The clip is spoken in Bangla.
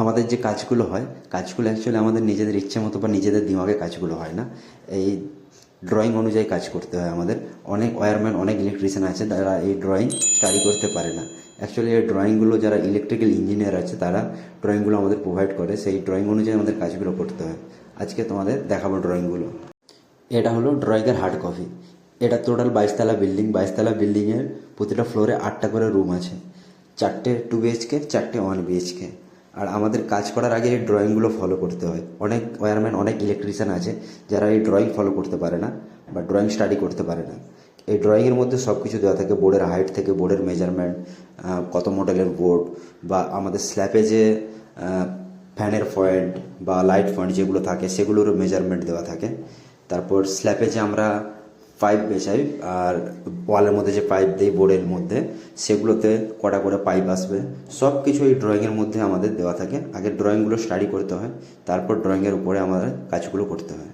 আমাদের যে কাজগুলো হয়, কাজগুলো অ্যাকচুয়ালি আমাদের নিজেদের ইচ্ছে মতো বা নিজেদের দিমাগে কাজগুলো হয় না। এই ড্রয়িং অনুযায়ী কাজ করতে হয় আমাদের। অনেক ওয়্যারম্যান অনেক ইলেকট্রিশিয়ান আছে, তারা এই ড্রয়িং স্টাডি করতে পারে না। অ্যাকচুয়ালি এই ড্রয়িংগুলো যারা ইলেকট্রিক্যাল ইঞ্জিনিয়ার আছে, তারা ড্রয়িংগুলো আমাদের প্রোভাইড করে। সেই ড্রয়িং অনুযায়ী আমাদের কাজগুলো করতে হয়। আজকে তোমাদের দেখাবো ড্রয়িংগুলো এটা হলো ড্রয়িংয়ের হার্ড কপি এটা টোটাল বাইশতলা বিল্ডিং বাইশতলা বিল্ডিংয়ের প্রতিটা ফ্লোরে আটটা করে রুম আছে। চারটে টু বিএইচকে চারটে ওয়ান বিএইচকে আর আমাদের কাজ করার আগে এই ড্রয়িংগুলো ফলো করতে হয়। অনেক ওয়্যারম্যান অনেক ইলেকট্রিশিয়ান আছে যারা এই ড্রয়িং ফলো করতে পারে না বা ড্রয়িং স্টাডি করতে পারে না। এই ড্রয়িংয়ের মধ্যে সব কিছু দেওয়া থাকে বোর্ডের হাইট থেকে বোর্ডের মেজারমেন্ট কত মডেলের বোর্ড বা আমাদের স্ল্যাপে যে ফ্যানের পয়েন্ট বা লাইট পয়েন্ট যেগুলো থাকে সেগুলোরও মেজারমেন্ট দেওয়া থাকে। তারপর স্ল্যাপে যে আমরা পাইপ বেছাই আর ওয়ালের মধ্যে যে পাইপ দেই বোর্ডের মধ্যে, সেগুলোতে কটা করে পাইপ আসবে। সব কিছু এই ড্রয়িংয়ের মধ্যে আমাদের দেওয়া থাকে। আগে ড্রয়িংগুলো স্টাডি করতে হয়, তারপর ড্রয়িংয়ের উপরে আমাদের কাজগুলো করতে হয়।